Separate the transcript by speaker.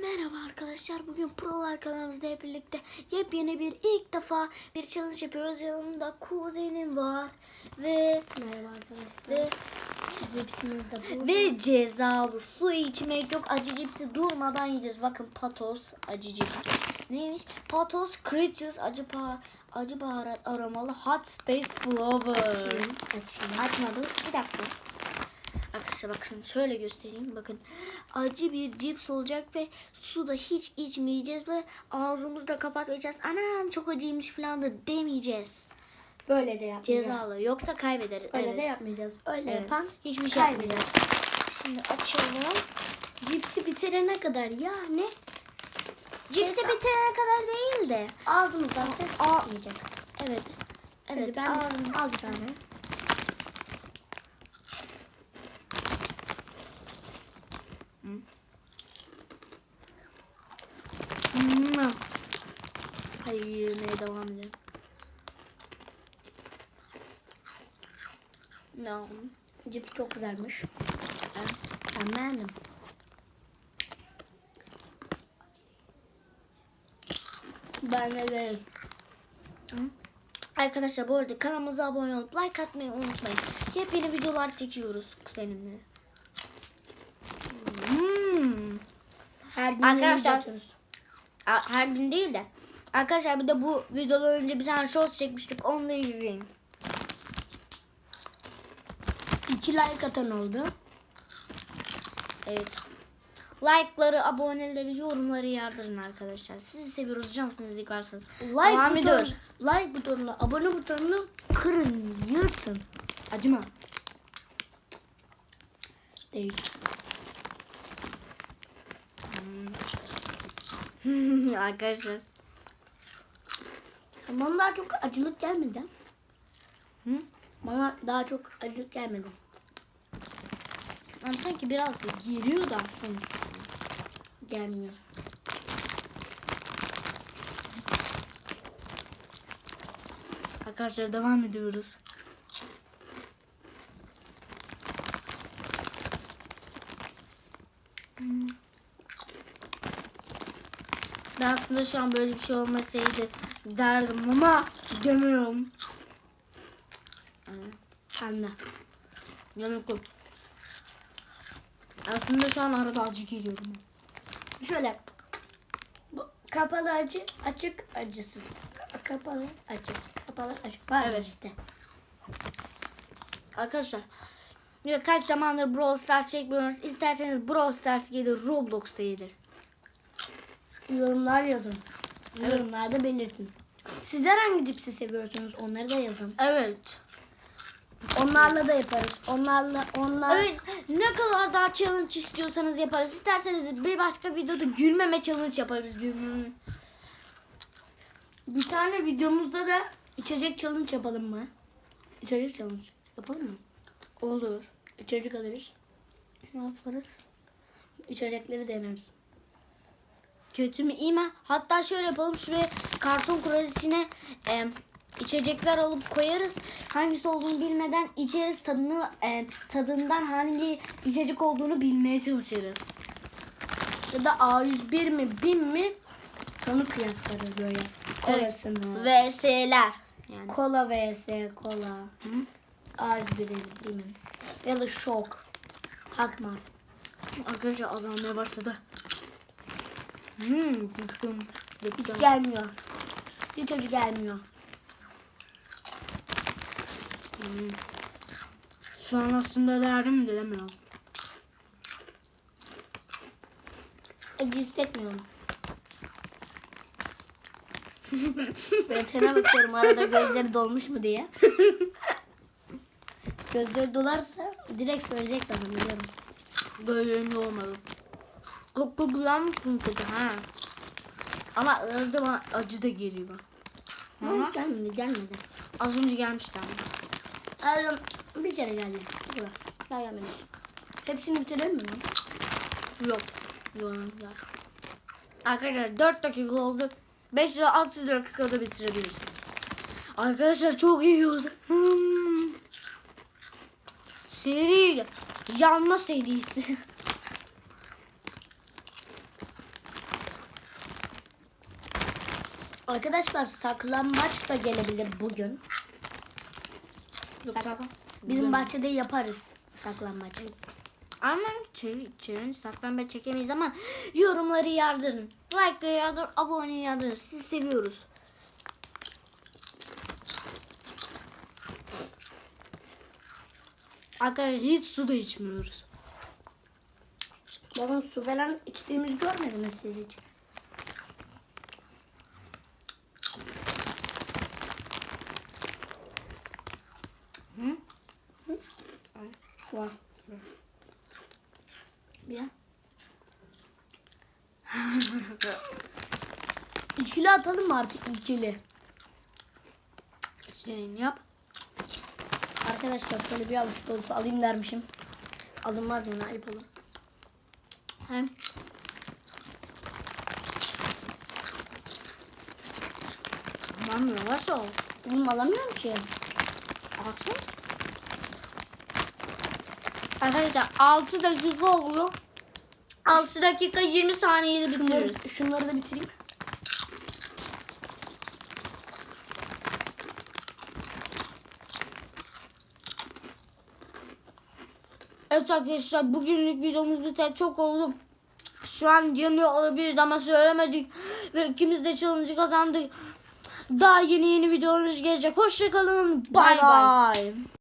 Speaker 1: Merhaba arkadaşlar. Bugün Prolar kanalımızda hep birlikte yepyeni bir ilk defa bir challenge yapıyoruz. Yanımda kuzenim var ve
Speaker 2: Merhaba arkadaşlar.
Speaker 1: ve
Speaker 2: Cipsimiz de bu.
Speaker 1: ve cezalı su içmek yok. Acı cipsi durmadan yiyeceğiz. Bakın patos acı cipsi. Neymiş? Patos Critius acı pa acı baharat aromalı hot space flower.
Speaker 2: Açayım.
Speaker 1: Açmadım. Bir dakika. Arkadaşlar bakın şöyle göstereyim. Bakın acı bir cips olacak ve suda hiç içmeyeceğiz ve ağzımızı da kapatmayacağız. Anam çok acıymış falan da demeyeceğiz.
Speaker 2: Böyle de yapmayacağız.
Speaker 1: Cezalı. Yoksa kaybederiz.
Speaker 2: Öyle
Speaker 1: evet.
Speaker 2: de yapmayacağız. Öyle
Speaker 1: Evet.
Speaker 2: yapan
Speaker 1: Hiçbir şey
Speaker 2: kaybeder.
Speaker 1: yapmayacağız. Şimdi açalım.
Speaker 2: Cipsi bitirene kadar yani
Speaker 1: Cipsi
Speaker 2: Ceza.
Speaker 1: bitirene kadar değil de.
Speaker 2: ağzımızdan ses çıkmayacak.
Speaker 1: Evet.
Speaker 2: Hadi
Speaker 1: Evet.
Speaker 2: ben
Speaker 1: ağzım-
Speaker 2: al bir tane.
Speaker 1: Hmm. Hadi yemeye devam edelim. No.
Speaker 2: Cips çok güzelmiş.
Speaker 1: Ben beğendim.
Speaker 2: Ben de
Speaker 1: Arkadaşlar bu arada kanalımıza abone olup like atmayı unutmayın. Yepyeni videolar çekiyoruz kuzenimle. Hmm.
Speaker 2: her gün
Speaker 1: Arkadaşlar- Her gün değil de. Arkadaşlar bir de bu videodan önce bir tane short çekmiştik. Onu da izleyin.
Speaker 2: İki like atan oldu.
Speaker 1: Evet. Like'ları, aboneleri, yorumları yardırın arkadaşlar. Sizi seviyoruz. Cansınız yıkarsanız.
Speaker 2: Like
Speaker 1: Devam
Speaker 2: buton, like butonuna, abone butonunu kırın, yırtın. Acıma. Değil.
Speaker 1: arkadaşlar.
Speaker 2: Bana daha çok acılık gelmedi.
Speaker 1: Hı?
Speaker 2: Bana daha çok acılık gelmedi.
Speaker 1: Ama sanki biraz da geriyor da sanki.
Speaker 2: Gelmiyor.
Speaker 1: Arkadaşlar devam ediyoruz. Ben aslında şu an böyle bir şey olmasaydı derdim ama demiyorum.
Speaker 2: Anne.
Speaker 1: Yok. Aslında şu an arada acı geliyor.
Speaker 2: Şöyle. Bu kapalı acı, açık acısız. Kapalı açık. Kapalı açık. Var
Speaker 1: Evet.
Speaker 2: işte.
Speaker 1: Arkadaşlar ya kaç zamandır Brawl Stars çekmiyoruz. İsterseniz Brawl Stars gelir, Roblox da gelir.
Speaker 2: Yorumlar yazın. Yorumlarda belirtin. Sizler hangi cipsi seviyorsunuz? Onları da yazın.
Speaker 1: Evet.
Speaker 2: Onlarla da yaparız. Onlarla onlar
Speaker 1: Evet, ne kadar daha challenge istiyorsanız yaparız. İsterseniz bir başka videoda gülmeme challenge yaparız. Gülmeme.
Speaker 2: bir tane videomuzda da içecek challenge yapalım mı? İçecek challenge yapalım mı?
Speaker 1: Olur.
Speaker 2: İçecek alırız.
Speaker 1: Ne yaparız?
Speaker 2: İçecekleri deneriz.
Speaker 1: Kötü mü iyi mi? Hatta şöyle yapalım. Şuraya karton kurası içine e, içecekler alıp koyarız. Hangisi olduğunu bilmeden içeriz tadını e, tadından hangi içecek olduğunu bilmeye çalışırız.
Speaker 2: Ya da A101 mi 1000 mi? Onu kıyaslarız böyle. Kolasını.
Speaker 1: VS'ler. Yani.
Speaker 2: Kola vs kola. A101 değil mi? Ya da şok. Hakmar.
Speaker 1: Arkadaşlar azalmaya başladı. Hmm, bıktım.
Speaker 2: Hiç gelmiyor. Hiç acı gelmiyor.
Speaker 1: Şu an aslında derdim de demiyorum.
Speaker 2: Acı hissetmiyorum. Betene bakıyorum arada gözleri dolmuş mu diye. gözleri dolarsa direkt söyleyecek sana biliyorum.
Speaker 1: Böyle ünlü olmadı. Çok da güzelmişsin kötü ha. Ama arada bana acı da geliyor.
Speaker 2: Ama gelmedi gelmedi.
Speaker 1: Az önce gelmişti ama.
Speaker 2: Adam bir kere geldi. Bu kadar. Daha gelmedi. Hepsini bitirelim mi?
Speaker 1: Yok. Yok. yok. Arkadaşlar 4 dakika oldu. 5 ile 6 dakikada bitirebiliriz. Arkadaşlar çok yiyoruz. Hmm. Seri yanma serisi.
Speaker 2: Arkadaşlar saklambaç da gelebilir bugün. Bizim bahçede yaparız saklambaç.
Speaker 1: Ama çevir, çevirin saklambaç çekemeyiz ama yorumları yardırın. Like'ları yardır, abone yardırın. Sizi seviyoruz. Arkadaşlar hiç su da içmiyoruz.
Speaker 2: Bakın su falan içtiğimizi görmediniz siz hiç.
Speaker 1: Hı?
Speaker 2: Vah.
Speaker 1: Bir
Speaker 2: İkili atalım mı artık ikili?
Speaker 1: Şeyin yap.
Speaker 2: Arkadaşlar şöyle bir avuç dolusu alayım dermişim. Alınmaz yani ayıp olur.
Speaker 1: Hem Aman yavaş ol.
Speaker 2: Oğlum alamıyorum ki.
Speaker 1: Alsana. Arkadaşlar 6 dakika oldu. 6 dakika 20 saniyede bitiriyoruz.
Speaker 2: Şunları, şunları da bitireyim.
Speaker 1: Evet arkadaşlar bugünlük videomuz biter çok oldu. Şu an yanıyor olabiliriz ama söylemedik. Ve ikimiz de challenge kazandık. Daha yeni yeni videolarımız gelecek. Hoşçakalın.
Speaker 2: Bay.
Speaker 1: bay.